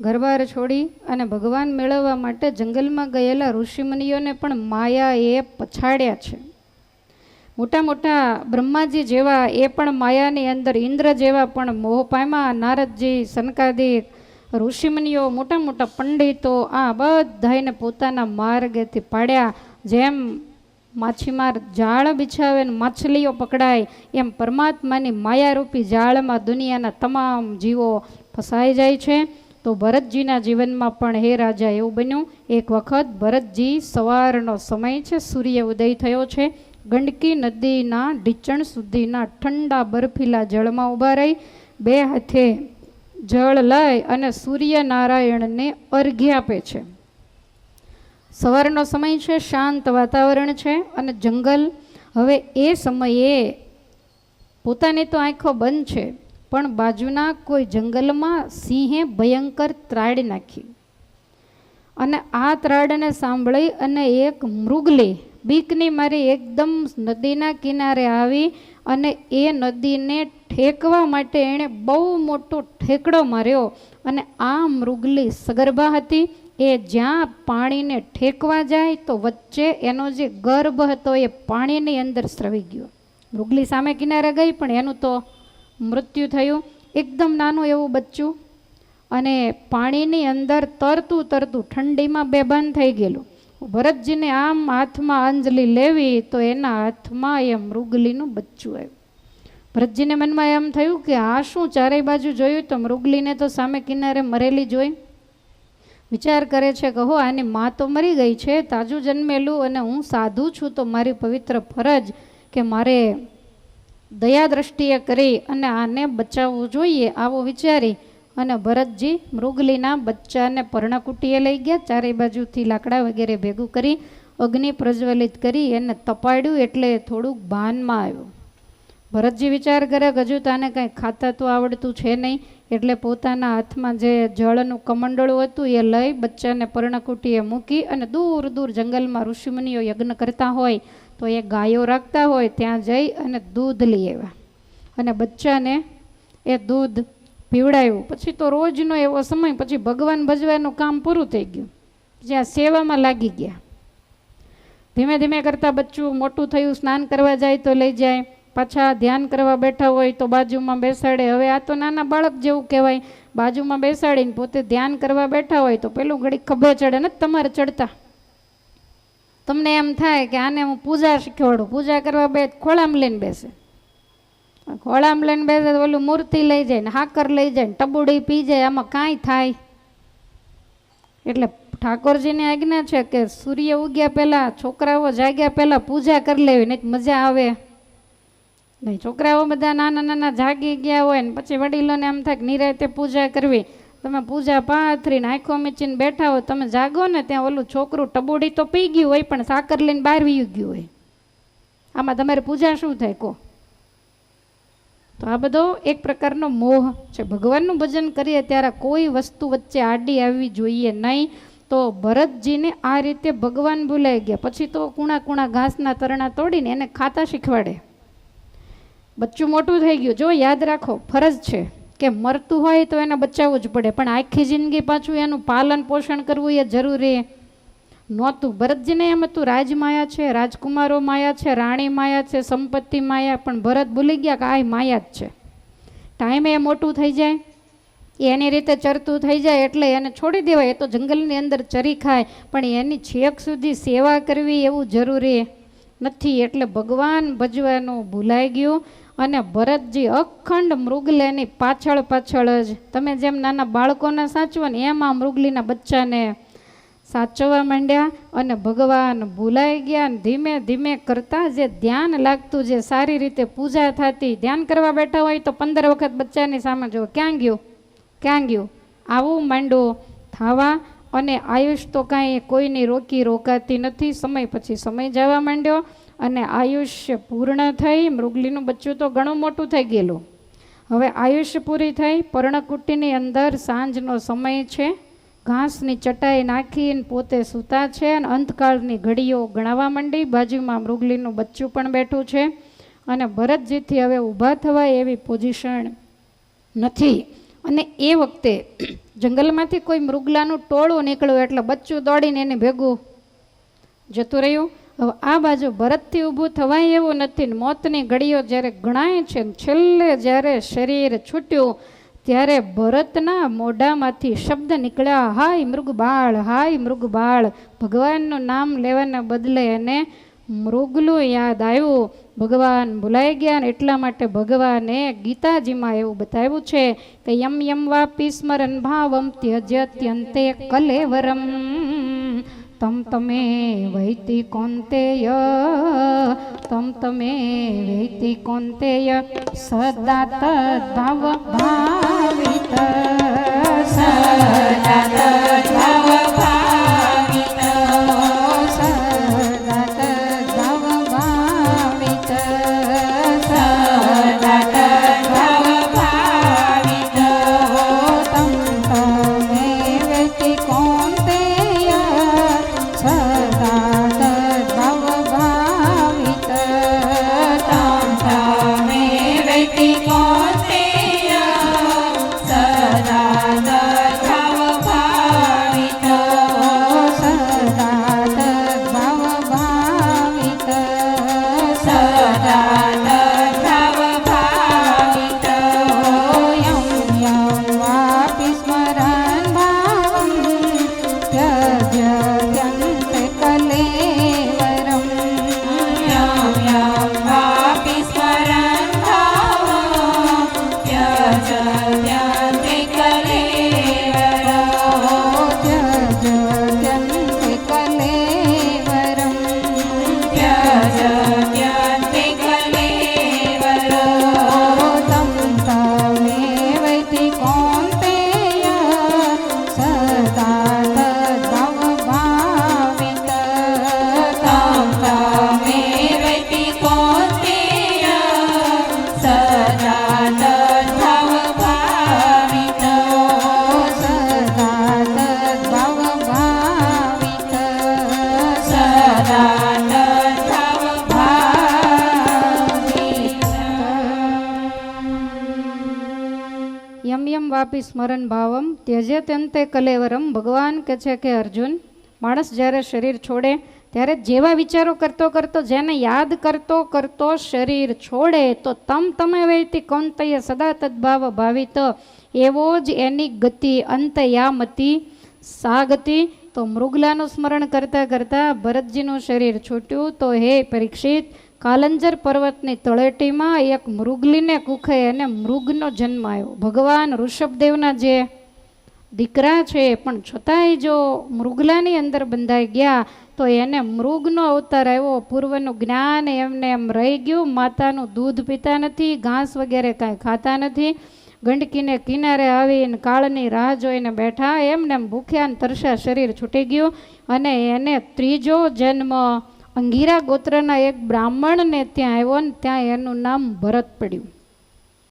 ઘરબાર છોડી અને ભગવાન મેળવવા માટે જંગલમાં ગયેલા ઋષિમુનિઓને પણ માયાએ પછાડ્યા છે. મોટા મોટા બ્રહ્માજી જેવા એ પણ માયાની અંદર ઇન્દ્ર જેવા પણ મોહ પામ્યા. નારદજી સનકાદી ઋષિમુનિઓ, મોટા મોટા પંડિતો આ બધાને પોતાના માર્ગેથી પાડ્યા. જેમ માછીમાર જાળ બિછાવે ને માછલીઓ પકડાય, એમ પરમાત્માની માયારૂપી જાળમાં દુનિયાના તમામ જીવો ફસાઈ જાય છે. તો ભરતજીના જીવનમાં પણ હે રાજા એવું બન્યું. એક વખત ભરતજી સવારનો સમય છે, સૂર્ય ઉદય થયો છે. ગંડકી નદીના ઢીચણ સુધીના ઠંડા બરફીલા જળમાં ઊભા રહી. બે હાથે જળ લઈ અને સૂર્યનારાયણને અર્ઘ્ય આપે છે. સવારનો સમય છે, શાંત વાતાવરણ છે અને જંગલ. હવે એ સમયે પોતાની તો આંખો બંધ છે. પણ બાજુના કોઈ જંગલમાં સિંહે ભયંકર ત્રાડ નાખી. અને આ ત્રાડને સાંભળી અને એક મૃગલી બીકની મારી એકદમ નદીના કિનારે આવી અને એ નદીને ઠેકવા માટે એણે બહુ મોટો ઠેકડો માર્યો અને આ મૃગલી સગર્ભા હતી. એ જ્યાં પાણીને ઠેકવા જાય તો વચ્ચે એનો જે ગર્ભ હતો એ પાણીની અંદર સ્રવી ગયો. મૃગલી સામે કિનારે ગઈ પણ એનું તો મૃત્યુ થયું. એકદમ નાનું એવું બચ્ચું. અને પાણીની અંદર તરતું તરતું ઠંડીમાં બેભાન થઈ ગયેલું. ભરતજીને આમ હાથમાં અંજલિ લેવી તો એના હાથમાં એ મૃગલીનું બચ્ચું આવ્યું. ભરતજીને મનમાં એમ થયું કે આ શું ચારેય બાજુ જોયું તો મૃગલીને તો સામે કિનારે મરેલી જોઈ. વિચાર કરે છે કે હો, આની મા તો મરી ગઈ છે, તાજું જન્મેલું અને હું સાધુ છું તો મારી પવિત્ર ફરજ કે મારે દયા દ્રષ્ટિએ કરી અને આને બચાવવું જોઈએ આવો વિચારી અને ભરતજી મૃગલીના બચ્ચાને પર્ણકુટીએ લઈ ગયા. ચારે બાજુથી લાકડા વગેરે ભેગું કરી અગ્નિ પ્રજ્વલિત કરી એને તપાડ્યું એટલે થોડુંક ભાનમાં આવ્યું. ભરતજી વિચાર કરે હજુ તાને કંઈ ખાતા તો આવડતું છે નહીં, એટલે પોતાના હાથમાં જે જળનું કમંડળું હતું એ લઈ બચ્ચાને પર્ણકુટીએ મૂકી અને દૂર દૂર જંગલમાં ઋષિમુનિઓ યજ્ઞ કરતા હોય તો એ ગાયો રાખતા હોય ત્યાં જઈ અને દૂધ લઈ આવ્યા. અને બચ્ચાને એ દૂધ પીવડાવ્યું પછી તો રોજનો એવો સમય, પછી ભગવાન ભજવાનું કામ પૂરું થઈ ગયું. જ્યાં સેવામાં લાગી ગયા. ધીમે ધીમે કરતાં બચ્ચું મોટું થયું, સ્નાન કરવા જાય તો લઈ જાય. પાછા ધ્યાન કરવા બેઠા હોય તો બાજુમાં બેસાડે. હવે આ તો નાના બાળક જેવું કહેવાય. બાજુમાં બેસાડીને પોતે ધ્યાન કરવા બેઠા હોય તો પેલું ઘડી ખભે ચડે ને તમારે ચડતા. તમને એમ થાય કે આને હું પૂજા શીખવાડું? પૂજા કરવા બે ખોળામાં લઈને બેસે. ખોળામાં લઈને બેસે તો ઓલું મૂર્તિ લઈ જાય ને હાકર લઈ જાય ને ટબુડી પી જાય, આમાં કાંઈ થાય? એટલે ઠાકોરજીની આજ્ઞા છે કે સૂર્ય ઉગ્યા પહેલાં, છોકરાઓ જાગ્યા પહેલાં પૂજા કરી લેવી, નહીં મજા આવે. નહીં, છોકરાઓ બધા નાના નાના જાગી ગયા હોય ને પછી વડીલોને એમ થાય કે નિરાતે પૂજા કરવી. તમે પૂજા પાથરીને આંખો મીચીને બેઠા હોય, તમે જાગો ને ત્યાં ઓલું છોકરું ટબોડી તો પી ગયું હોય, પણ સાકર લઈને બહાર વી ગયું હોય. આમાં તમારે પૂજા શું થાય કહો? તો આ બધો એક પ્રકારનો મોહ છે. ભગવાનનું ભજન કરીએ ત્યારે કોઈ વસ્તુ વચ્ચે આડી આવવી જોઈએ નહીં. તો ભરતજીને આ રીતે ભગવાન ભૂલાઈ ગયા. પછી તો કુણા કુણા ઘાસના તરણા તોડીને એને ખાતા શીખવાડે. બચ્ચું મોટું થઈ ગયું. જો યાદ રાખો, ફરજ છે. કે મરતું હોય તો એને બચાવવું જ પડે, પણ આખી જિંદગી પાછું એનું પાલન પોષણ કરવું એ જરૂરી. નહોતું, ભરતજીને એમ હતું રાજમાયા છે, રાજકુમારો માયા છે, રાણી માયા છે, સંપત્તિ માયા, પણ ભરત ભૂલી ગયા કે આ માયા જ છે. ટાઈમે એ મોટું થઈ જાય, એની રીતે ચરતું થઈ જાય એટલે એને છોડી દેવાય, એ તો જંગલની અંદર ચરી ખાય, પણ એની છેક સુધી સેવા કરવી એવું જરૂરી નથી, એટલે ભગવાન ભજવાનું ભૂલાઈ ગયું. અને ભરતજી અખંડ મૃગલેની પાછળ પાછળ જ. તમે જેમ નાના બાળકોને સાચવો ને એમ આ મૃગલીના બચ્ચાને સાચવવા માંડ્યા અને ભગવાન ભૂલાઈ ગયા અને ધીમે ધીમે કરતાં જે ધ્યાન લાગતું, જે સારી રીતે પૂજા થતી, ધ્યાન કરવા બેઠા હોય તો પંદર વખત બચ્ચાની સામે જો ક્યાં ગયું? ક્યાં ગયું? આવું માંડવું થવા અને આયુષ તો કાંઈ કોઈની રોકી રોકાતી નથી. સમય પછી સમય જવા માંડ્યો અને આયુષ્ય પૂર્ણ થઈ, મૃગલીનું બચ્ચું તો ઘણું મોટું થઈ ગયેલું. હવે આયુષ્ય પૂરી થઈ, પર્ણકુટીની અંદર સાંજનો સમય છે. ઘાસની ચટાઈ નાખીને પોતે સૂતા છે અને અંતકાળની ઘડીઓ ગણાવવા માંડી. બાજુમાં મૃગલીનું બચ્ચું પણ બેઠું છે. અને ભરતજીથી હવે ઊભા થવાય એવી પોઝિશન નથી. અને એ વખતે જંગલમાંથી કોઈ મૃગલાનું ટોળું નીકળ્યું એટલે બચ્ચું દોડીને એને ભેગું જતું રહ્યું. આ બાજુ ભરતથી ઊભું થવાય એવું નથી. ને મોતની ઘડીઓ જ્યારે ગણાય છે ને છેલ્લે જ્યારે શરીર છૂટ્યું, ત્યારે ભરતના મોઢામાંથી શબ્દ નીકળ્યા, હાય મૃગબાળ હાય મૃગબાળ, ભગવાનનું નામ લેવાના બદલે એને મૃગલું યાદ આવ્યું. ભગવાન ભૂલાઈ ગયા ને એટલા માટે ભગવાને ગીતાજીમાં એવું બતાવ્યું છે કે, યમ યમ વાપી સ્મરણ ભાવમ ત્યજત્યંતે કલેવરમ. તમ તમે વૈતી કોંતેય તમ તમે વૈતી કોંતેય સદા તદ્ભાવ ભાવિત સદા તદ્ભાવ Yeah. વાપી સ્મરણ ભાવમ ત્યજે ત્યંતે કલેવરમ ભગવાન કહે છે કે અર્જુન માણસ જ્યારે શરીર છોડે ત્યારે જેવા વિચારો કરતો કરતો જેને યાદ કરતો કરતો શરીર છોડે તો તમ તમે વૈતી કૌંતય સદા તદ્ભાવ ભાવિત એવો જ એની ગતિ અંતયામતી સાગતિ તો મૃગલાનું સ્મરણ કરતાં કરતાં ભરતજીનું શરીર છૂટ્યું તો હે પરીક્ષિત કાલંજર પર્વતની તળેટીમાં એક મૃગલીને કુખે અને મૃગનો જન્મ આવ્યો. ભગવાન ઋષભદેવના જે દીકરા છે, પણ છતાંય જો મૃગલાની અંદર બંધાઈ ગયા, તો એને મૃગનો અવતાર આવ્યો. પૂર્વનું જ્ઞાન એમને એમ રહી ગયું. માતાનું દૂધ પીતા નથી, ઘાસ વગેરે કાંઈ ખાતા નથી. ગંડકીને કિનારે આવીને કાળની રાહ જોઈને બેઠા. એમને એમ ભૂખ્યા ને તરસ્યા શરીર છૂટી ગયું અને એને ત્રીજો જન્મ અંગીરા ગોત્રના એક બ્રાહ્મણને ત્યાં આવ્યો ને ત્યાં એનું નામ ભરત પડ્યું.